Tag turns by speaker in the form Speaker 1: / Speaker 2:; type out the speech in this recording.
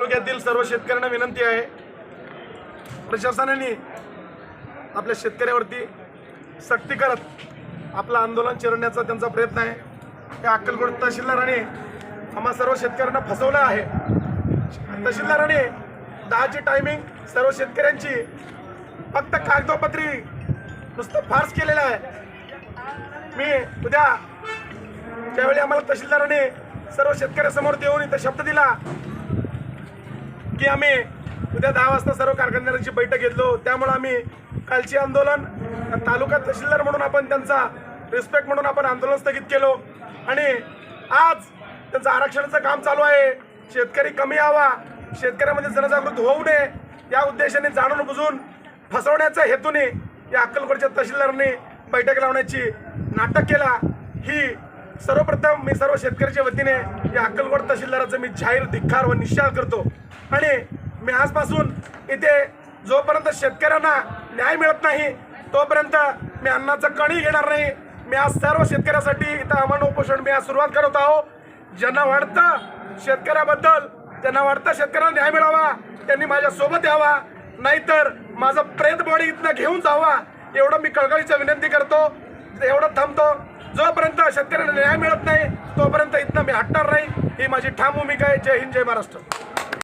Speaker 1: तालुक्यातील सर्व शेतकऱ्यांना विनंती आहे. प्रशासनाने आपल्या शेतकऱ्यावरती सक्ती करत आपलं आंदोलन चिरण्याचा त्यांचा प्रयत्न आहे. त्या अक्कलकोट तहसीलदाराने आम्हा सर्व शेतकऱ्यांना फसवलं आहे. तहसीलदाराने दहाची टायमिंग सर्व शेतकऱ्यांची फक्त कागदोपत्री नुसतं फार्स केलेलं आहे. मी उद्या त्यावेळी आम्हाला तहसीलदाराने सर्व शेतकऱ्यासमोर देऊन इथं शब्द दिला की आम्ही उद्या दहा वाजता सर्व कारखानदारांची बैठक घेतलो. त्यामुळे आम्ही कालचे आंदोलन तालुका तहसीलदार म्हणून आपण त्यांचा रिस्पेक्ट म्हणून आपण आंदोलन स्थगित केलो. आणि आज त्यांचं आरक्षणाचं काम चालू आहे. शेतकरी कमी यावा शेतकऱ्यामध्ये जनजागृत होऊ नये या उद्देशाने जाणून बुजून फसवण्याच्या हेतूने या अक्कलकोटच्या तहसीलदारांनी बैठक लावण्याची नाटक केला. ही सर्वप्रथम मी सर्व शेतकऱ्याच्या वतीने या अक्कलकोट तहसीलदाराचं मी जाहीर धिक्कार व निषेध करतो. आणि मी आजपासून इथे जोपर्यंत शेतकऱ्यांना न्याय मिळत नाही तोपर्यंत मी अन्नाचं कणी घेणार नाही. मी आज सर्व शेतकऱ्यासाठी इथं आव्हान उपोषण मी आज सुरुवात करत आहो ज्यांना वाटतं शेतकऱ्याबद्दल त्यांना वाटतं शेतकऱ्यांना न्याय मिळावा त्यांनी माझ्या सोबत यावा. नाहीतर माझं प्रेत बॉडी इथनं घेऊन जावा. एवढं मी कळकळीचं विनंती करतो. एवढं थांबतो. जोपर्यंत शेतकऱ्यांना न्याय मिळत नाही तोपर्यंत इथनं मी हटणार नाही. ही माझी ठाम भूमिका आहे. जय हिंद जय महाराष्ट्र.